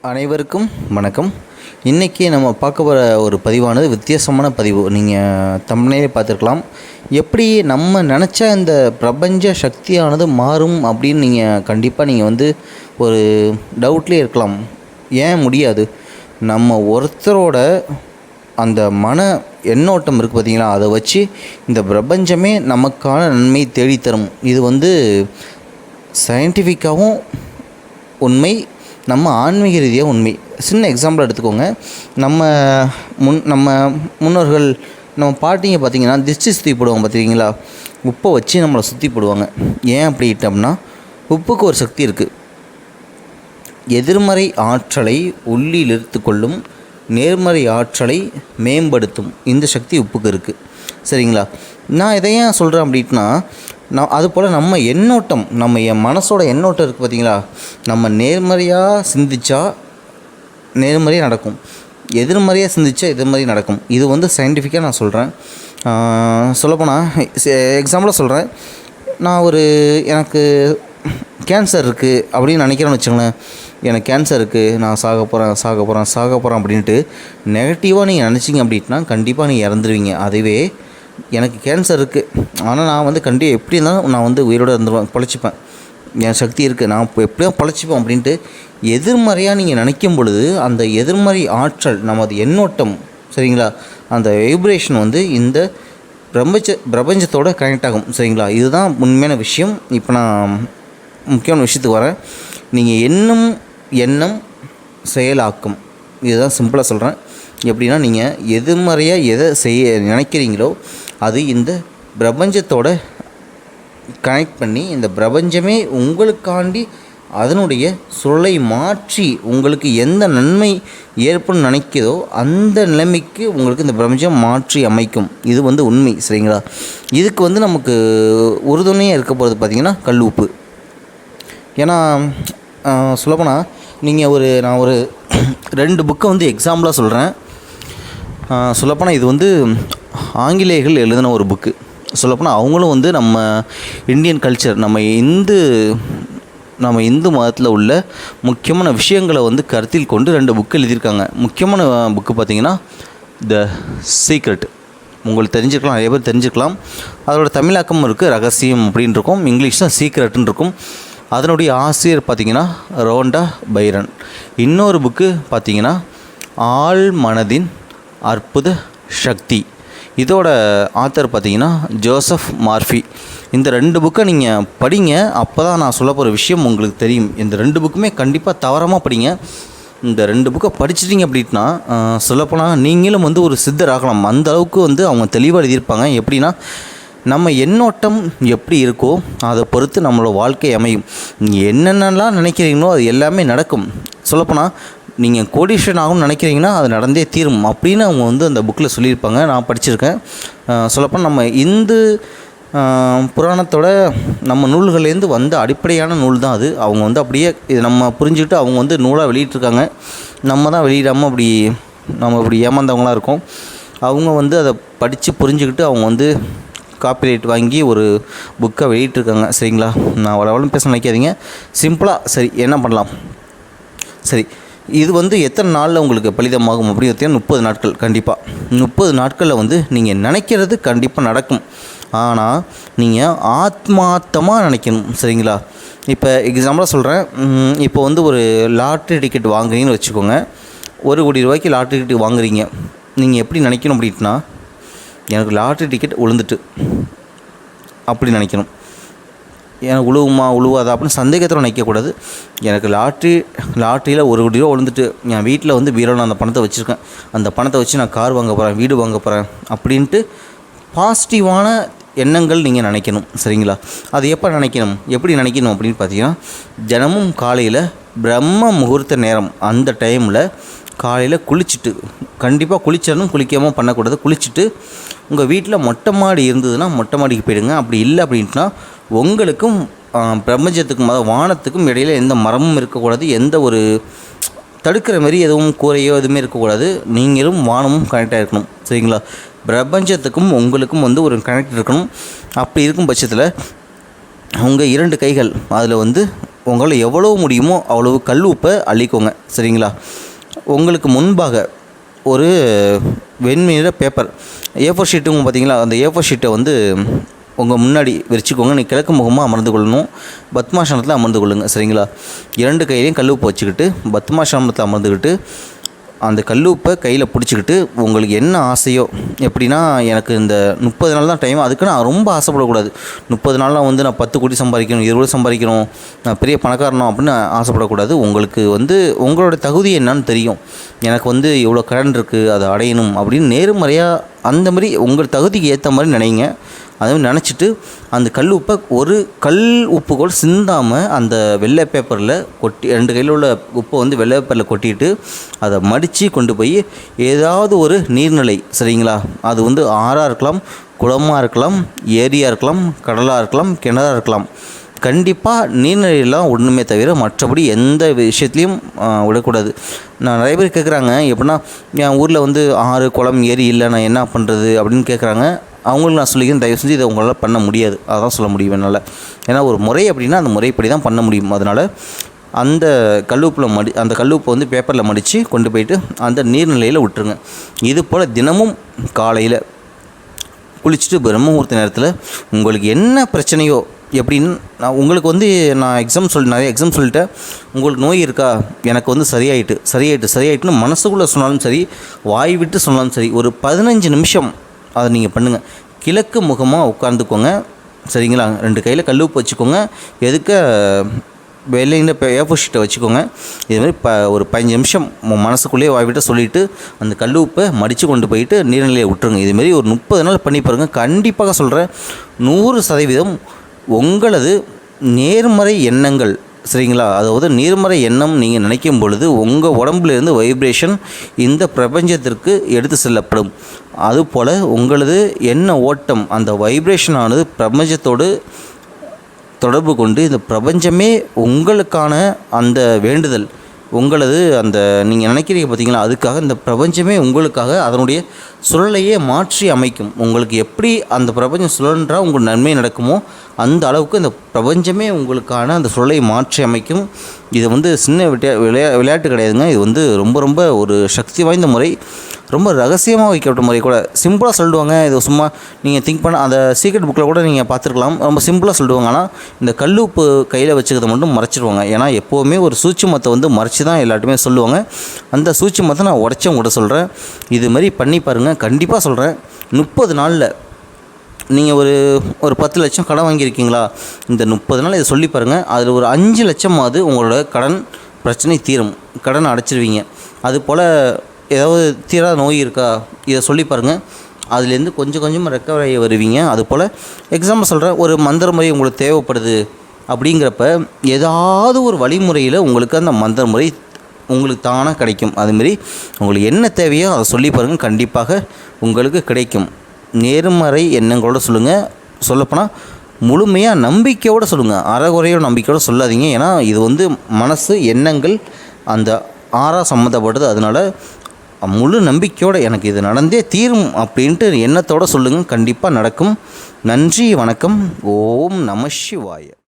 அனைவருக்கும் வணக்கம். இன்றைக்கி நம்ம பார்க்க போகிற ஒரு பதிவானது வித்தியாசமான பதிவு. நீங்கள் தமிழே பார்த்துருக்கலாம். எப்படி நம்ம நினச்ச இந்த பிரபஞ்ச சக்தியானது மாறும் அப்படின்னு நீங்கள் கண்டிப்பாக நீங்கள் வந்து ஒரு டவுட்லேயே இருக்கலாம். ஏன் முடியாது? நம்ம ஒருத்தரோட அந்த மன எண்ணோட்டம் இருக்குது பார்த்திங்களா? அதை வச்சு இந்த பிரபஞ்சமே நமக்கான நன்மை தேடித்தரும். இது வந்து சயின்டிஃபிக்காகவும் உண்மை நம்ம ஆன்மீக ரீதியாக உண்மை. சின்ன எக்ஸாம்பிள் எடுத்துக்கோங்க. நம்ம முன் நம்ம முன்னோர்கள் நம்ம பாட்டிங்க பார்த்திங்கன்னா திஷ்டி சுற்றி போடுவாங்க பார்த்தீங்களா? உப்பை வச்சு நம்மளை சுற்றி போடுவாங்க. ஏன் அப்படிட்டோம்னா உப்புக்கு ஒரு சக்தி இருக்குது எதிர்மறை ஆற்றலை உள்ளில் இழுத்து கொள்ளும் நேர்மறை ஆற்றலை மேம்படுத்தும். இந்த சக்தி உப்புக்கு இருக்குது சரிங்களா? நான் இதை ஏன் சொல்கிறேன் அப்படின்னா நான் அது போல் நம்ம எண்ணோட்டம் நம்ம என் மனசோட எண்ணோட்டம் இருக்குது பார்த்தீங்களா நம்ம நேர்மறையாக சிந்திச்சா நேர்மறையாக நடக்கும். எதிர்மறையாக சிந்திச்சா எதிர்மறை நடக்கும். இது வந்து சயின்டிஃபிக்காக நான் சொல்கிறேன் சொல்லப்போனால் எக்ஸாம்பிளாக சொல்கிறேன் நான் ஒரு எனக்கு கேன்சர் இருக்குது அப்படின்னு நினைக்கிறேன்னு வச்சுக்கோங்களேன். எனக்கு கேன்சர் இருக்குது நான் சாக போகிறேன் சாக போகிறேன் சாக போகிறேன் அப்படின்ட்டு நெகட்டிவாக நீங்கள் நினச்சிங்க அப்படின்னா கண்டிப்பாக நீங்கள் இறந்துருவீங்க. அதுவே எனக்கு கேன்சர் இருக்குது ஆனால் நான் வந்து கண்டிப்பாக எப்படி இருந்தாலும் நான் வந்து உயிரோடு இருந்துருவேன் பொழைச்சிப்பேன். என் சக்தி இருக்குது நான் இப்போ எப்படியோ பொழைச்சிப்பேன் அப்படின்ட்டு எதிர்மறையாக நீங்கள் நினைக்கும் பொழுது அந்த எதிர்மறை ஆற்றல் நமது எண்ணோட்டம் சரிங்களா? அந்த வைப்ரேஷன் வந்து இந்த பிரபஞ்ச பிரபஞ்சத்தோட கனெக்ட் ஆகும் சரிங்களா? இதுதான் உண்மையான விஷயம். இப்போ நான் முக்கியமான விஷயத்துக்கு வரேன். நீங்கள் என்னும் எண்ணம் செயலாக்கும். இதுதான் சிம்பிளாக சொல்கிறேன் எப்படின்னா நீங்கள் எதிர்மறையாக எதை செய்ய நினைக்கிறீங்களோ அது இந்த பிரபஞ்சத்தோட கனெக்ட் பண்ணி இந்த பிரபஞ்சமே உங்களுக்காண்டி அதனுடைய சுழலை மாற்றி உங்களுக்கு எந்த நன்மை ஏற்படும் நினைக்கிறதோ அந்த நிலைமைக்கு உங்களுக்கு இந்த பிரபஞ்சம் மாற்றி அமைக்கும். இது வந்து உண்மை சரிங்களா? இதுக்கு வந்து நமக்கு உறுதுணையாக இருக்க போகிறது பார்த்திங்கன்னா கல் உப்பு ஏன்னா சொல்லப்போனால் நீங்கள் ஒரு நான் ஒரு ரெண்டு புக்கை வந்து எக்ஸாம்பிளாக சொல்கிறேன் சொல்லப்போனால் இது வந்து ஆங்கிலேயர்கள் எழுதின ஒரு புக்கு சொல்லப்போனால் அவங்களும் வந்து நம்ம இந்தியன் கல்ச்சர் நம்ம இந்து நம்ம இந்து மதத்தில் உள்ள முக்கியமான விஷயங்களை வந்து கருத்தில் கொண்டு ரெண்டு புக்கு எழுதியிருக்காங்க. முக்கியமான புக்கு பார்த்திங்கன்னா த சீக்ரெட் உங்களுக்கு தெரிஞ்சிருக்கலாம் நிறைய பேர் தெரிஞ்சுக்கலாம் அதோட தமிழாக்கம் இருக்குது ரகசியம் அப்படின்னு இருக்கும் இங்கிலீஷில் சீக்ரெட்டுன்னு இருக்கும் அதனுடைய ஆசிரியர் பார்த்திங்கன்னா ரோண்டா பைரன். இன்னொரு புக்கு பார்த்திங்கன்னா ஆள் மனதின் அற்புத சக்தி. இதோட ஆத்தர் பார்த்திங்கன்னா ஜோசப் மார்ஃபி. இந்த ரெண்டு புக்கை நீங்கள் படிங்க. அப்போ தான் நான் சொல்ல போகிற விஷயம் உங்களுக்கு தெரியும். இந்த ரெண்டு புக்குமே கண்டிப்பாக தவறமாக படிங்க. இந்த ரெண்டு புக்கை படிச்சிட்டிங்க அப்படின்னா சொல்லப்போனால் நீங்களும் வந்து ஒரு சித்தர் ஆகலாம். அந்த அளவுக்கு வந்து அவங்க தெளிவாக எழுதியிருப்பாங்க. எப்படின்னா நம்ம எண்ணோட்டம் எப்படி இருக்கோ அதை பொறுத்து நம்மளோட வாழ்க்கை அமையும். என்னென்னலாம் நினைக்கிறீங்களோ அது எல்லாமே நடக்கும். சொல்லப்போனால் நீங்கள் கோடீஸ்வரன் ஆகும்னு நினைக்கிறீங்கன்னா அது நடந்தே தீரும் அப்படின்னு அவங்க வந்து அந்த புக்கில் சொல்லியிருப்பாங்க. நான் படிச்சிருக்கேன். சொல்லப்போனால் நம்ம இந்து புராணத்தோட நம்ம நூல்கள்லேருந்து வந்த அடிப்படையான நூல் தான் அது. அவங்க வந்து அப்படியே இது நம்ம புரிஞ்சுக்கிட்டு அவங்க வந்து நூலாக வெளியிட்ருக்காங்க நம்ம தான் வெளியிடாமல் அப்படி நம்ம இப்படி ஏமாந்தவங்களாக இருக்கோம். அவங்க வந்து அதை படித்து புரிஞ்சுக்கிட்டு அவங்க வந்து காப்பிரைட் வாங்கி ஒரு புக்கை வெளியிட்ருக்காங்க சரிங்களா? நான் வளவளம் பேச நினைக்காதீங்க. சிம்பிளாக சரி என்ன பண்ணலாம்? சரி இது வந்து எத்தனை நாளில் உங்களுக்கு பலிதமாகும் அப்படின்னு பார்த்தீங்கன்னா முப்பது நாட்கள் கண்டிப்பாக முப்பது நாட்களில் வந்து நீங்கள் நினைக்கிறது கண்டிப்பாக நடக்கும். ஆனால் நீங்கள் ஆத்மார்த்தமாக நினைக்கணும். சரிங்களா? இப்போ எக்ஸாம்பிளாக சொல்கிறேன் இப்போ வந்து ஒரு லாட்ரி டிக்கெட் வாங்குறீங்கன்னு வச்சுக்கோங்க. ஒரு கோடி ரூபாய்க்கு லாட்ரி டிக்கெட் வாங்குறீங்க. நீங்கள் எப்படி நினைக்கணும் அப்படின்னா எனக்கு லாட்ரி டிக்கெட் விழுந்துட்டு அப்படி நினைக்கணும். எனக்கு உழுவுமா உழுவாதா அப்படின்னு சந்தேகத்தில் நினைக்கக்கூடாது. எனக்கு லாட்ரி லாட்ரியில் ஒரு கோடி ரூபா விழுந்துட்டு என் வீட்டில் வந்து பீரோவில் அந்த பணத்தை வச்சுருக்கேன். அந்த பணத்தை வச்சு நான் கார் வாங்க போகிறேன் வீடு வாங்க போகிறேன் அப்படின்ட்டு பாசிட்டிவான எண்ணங்கள் நீங்கள் நினைக்கணும். சரிங்களா? அது எப்போ நினைக்கணும்? எப்படி நினைக்கணும் அப்படின்னு பார்த்தீங்கன்னா தினமும் காலையில் பிரம்ம முகூர்த்த நேரம் அந்த டைமில் காலையில் குளிச்சுட்டு கண்டிப்பாக குளிச்சாலும் குளிக்காமல் பண்ணக்கூடாது. குளிச்சுட்டு உங்கள் வீட்டில் மொட்டை மாடி இருந்ததுன்னா மொட்டை மாடிக்கு போயிடுங்க. அப்படி இல்லை அப்படின்ட்டுனா உங்களுக்கும் பிரபஞ்சத்துக்கும் அதாவது வானத்துக்கும் இடையில் எந்த மரமும் இருக்கக்கூடாது. எந்த ஒரு தடுக்கிற மாதிரி எதுவும் கூரையோ எதுவுமே இருக்கக்கூடாது. நீங்களும் வானமும் கனெக்டாக இருக்கணும். சரிங்களா? பிரபஞ்சத்துக்கும் உங்களுக்கும் வந்து ஒரு கனெக்ட் இருக்கணும். அப்படி இருக்கும் பட்சத்தில் உங்கள் இரண்டு கைகள் அதில் வந்து உங்களால் எவ்வளோ முடியுமோ அவ்வளவு கல் உப்பை அள்ளிக்கோங்க. சரிங்களா? உங்களுக்கு முன்பாக ஒரு வெண்மையில பேப்பர் ஏஃபோர் ஷீட்டுங்க பார்த்தீங்களா? அந்த ஏஃபோர் ஷீட்டை வந்து உங்கள் முன்னாடி விரிச்சுக்கோங்க. நீ கிழக்கு முகமாக அமர்ந்து கொள்ளணும். பத்மாசனத்தில் அமர்ந்து கொள்ளுங்கள் சரிங்களா? இரண்டு கையிலையும் கல் உப்பு வச்சுக்கிட்டு பத்மாசனத்தில் அமர்ந்துக்கிட்டு அந்த கல்லூப்பை கையில் பிடிச்சிக்கிட்டு உங்களுக்கு என்ன ஆசையோ எப்படின்னா எனக்கு இந்த முப்பது நாள் தான் டைம் அதுக்கு நான் ரொம்ப ஆசைப்படக்கூடாது. முப்பது நாள்லாம் வந்து நான் பத்து கோடி சம்பாதிக்கணும் இருபது சம்பாதிக்கணும் நான் பெரிய பணக்காரனும் அப்படின்னு ஆசைப்படக்கூடாது. உங்களுக்கு வந்து உங்களோட தகுதி என்னன்னு தெரியும். எனக்கு வந்து இவ்வளோ கடன் இருக்குது அதை அடையணும் அப்படின்னு நேர்மறையாக அந்த மாதிரி உங்கள் தகுதிக்கு ஏற்ற மாதிரி நினைங்க. அதை நினச்சிட்டு அந்த கல் உப்பை ஒரு கல் உப்பு கூட சிந்தாமல் அந்த வெள்ளை பேப்பரில் கொட்டி ரெண்டு கையில் உள்ள உப்பை வந்து வெள்ளை பேப்பரில் கொட்டிட்டு அதை மடித்து கொண்டு போய் ஏதாவது ஒரு நீர்நிலை சரிங்களா? அது வந்து ஆறாக இருக்கலாம் குளமாக இருக்கலாம் ஏரியாக இருக்கலாம் கடலாக இருக்கலாம் கிணறாக இருக்கலாம். கண்டிப்பாக நீர்நிலையெல்லாம் ஒன்றுமே தவிர மற்றபடி எந்த விஷயத்துலையும் விடக்கூடாது. நான் நிறைய பேர் கேட்குறாங்க எப்படின்னா என் ஊரில் வந்து ஆறு குளம் ஏரி இல்லை நான் என்ன பண்ணுறது அப்படின்னு கேட்குறாங்க அவங்களுக்கு நான் சொல்லிக்கிறேன் தயவு செஞ்சு இதை உங்களால் பண்ண முடியாது. அதான் சொல்ல முடியும் என்னால். ஏன்னா ஒரு முறை அப்படின்னா அந்த முறைப்படி தான் பண்ண முடியும். அதனால் அந்த கல்லுப்பில் மடி அந்த கல்லுப்பை வந்து பேப்பரில் மடித்து கொண்டு போயிட்டு அந்த நீர்நிலையில் விட்டுருங்க. இது போல் தினமும் காலையில் குளிச்சுட்டு பிரம்மமுகூர்த்த நேரத்தில் உங்களுக்கு என்ன பிரச்சனையோ எப்படின்னு நான் உங்களுக்கு வந்து நான் எக்ஸாம் சொல் நிறைய எக்ஸாம் சொல்லிட்டேன். உங்களுக்கு நோய் இருக்கா? எனக்கு வந்து சரியாயிட்டு சரியாயிட்டு சரியாயிட்டுன்னு மனசுக்குள்ளே சொன்னாலும் சரி வாய் விட்டு சொன்னாலும் சரி ஒரு பதினஞ்சு நிமிஷம் அதை நீங்கள் பண்ணுங்கள் கிழக்கு முகமாக உட்காந்துக்கோங்க சரிங்களா? ரெண்டு கையில் கல் உப்பு வச்சுக்கோங்க. எதுக்க வெள்ளையில் ஏஃபோ ஷீட்டை வச்சுக்கோங்க. இதுமாதிரி ப ஒரு பதினஞ்சு நிமிஷம் மனசுக்குள்ளேயே வாய்விட்டு சொல்லிவிட்டு அந்த கல் உப்பை மடித்து கொண்டு போயிட்டு நீர்நிலையை விட்டுருங்க. இதுமாரி ஒரு முப்பது நாள் பண்ணி பாருங்கள் கண்டிப்பாக சொல்கிறேன் நூறு சதவீதம் உங்களது நேர்மறை எண்ணங்கள் சரிங்களா? அதாவது நேர்மறை எண்ணம் நீங்கள் நினைக்கும் பொழுது உங்கள் உடம்புலேருந்து வைப்ரேஷன் இந்த பிரபஞ்சத்திற்கு எடுத்து செல்லப்படும். அதுபோல் உங்களது எண்ண ஓட்டம் அந்த வைப்ரேஷனானது பிரபஞ்சத்தோடு தொடர்பு கொண்டு இந்த பிரபஞ்சமே உங்களுக்கான அந்த வேண்டுதல். உங்களது அந்த நீங்கள் நினைக்கிறீங்க பார்த்தீங்களா? அதுக்காக இந்த பிரபஞ்சமே உங்களுக்காக அதனுடைய சுழலையே மாற்றி அமைக்கும். உங்களுக்கு எப்படி அந்த பிரபஞ்சம் சுழன்றா உங்கள் நன்மை நடக்குமோ அந்த அளவுக்கு இந்த பிரபஞ்சமே உங்களுக்கான அந்த சுழலை மாற்றி அமைக்கும். இது வந்து சின்ன விளையா விளையா விளையாட்டு கிடையாதுங்க. இது வந்து ரொம்ப ரொம்ப ஒரு சக்தி வாய்ந்த முறை. ரொம்ப ரகசியமாக வைக்கப்பட்ட முறை கூட. சிம்பிளாக சொல்லிடுவாங்க இது சும்மா நீங்கள் திங்க் பண்ண அந்த சீக்ரெட் புக்கில் கூட நீங்கள் பார்த்துருக்கலாம். ரொம்ப சிம்பிளாக சொல்லிடுவாங்க ஆனால் இந்த கல்லுப்பு கையில் வச்சுக்கிறத மட்டும் மறைச்சிடுவாங்க ஏன்னா எப்போவுமே ஒரு சூட்சுமத்தை வந்து மறைச்சி தான் எல்லாட்டுமே சொல்லுவாங்க. அந்த சூட்சுமத்தை நான் உடச்சும் கூட சொல்கிறேன் இது மாதிரி பண்ணி பாருங்கள் கண்டிப்பாக சொல்கிறேன் முப்பது நாளில் நீங்கள் ஒரு ஒரு பத்து லட்சம் கடன் வாங்கியிருக்கீங்களா? இந்த முப்பது நாள் இதை சொல்லி பாருங்கள் அதில் ஒரு அஞ்சு லட்சமாவது உங்களோட கடன் பிரச்சனை தீரும். கடன் அடைச்சிருவீங்க. அது போல் ஏதாவது தீராத நோய் இருக்கா இதை சொல்லி பாருங்கள் அதுலேருந்து கொஞ்சம் கொஞ்சமாக ரெக்கவர் ஆகி வருவீங்க. அது போல் எக்ஸாம்பிள் சொல்கிறேன் ஒரு மந்திர முறை உங்களுக்கு தேவைப்படுது அப்படிங்கிறப்ப ஏதாவது ஒரு வழிமுறையில் உங்களுக்கு அந்த மந்திர முறை உங்களுக்கு தானாக கிடைக்கும். அதுமாரி உங்களுக்கு என்ன தேவையோ அதை சொல்லி பாருங்கள் கண்டிப்பாக உங்களுக்கு கிடைக்கும். நேர்மறை எண்ணங்களோட சொல்லுங்கள் சொல்லப்போனால் முழுமையாக நம்பிக்கையோடு சொல்லுங்கள் அறகுறையோட நம்பிக்கையோடு சொல்லாதீங்க. ஏன்னா இது வந்து மனசு எண்ணங்கள் அந்த ஆறா சம்மந்தப்பட்டது. அதனால் முழு நம்பிக்கையோடு எனக்கு இது நடந்தே தீரும் அப்படின்ட்டு எண்ணத்தோடு சொல்லுங்கள் கண்டிப்பாக நடக்கும். நன்றி வணக்கம். ஓம் நம சிவாய.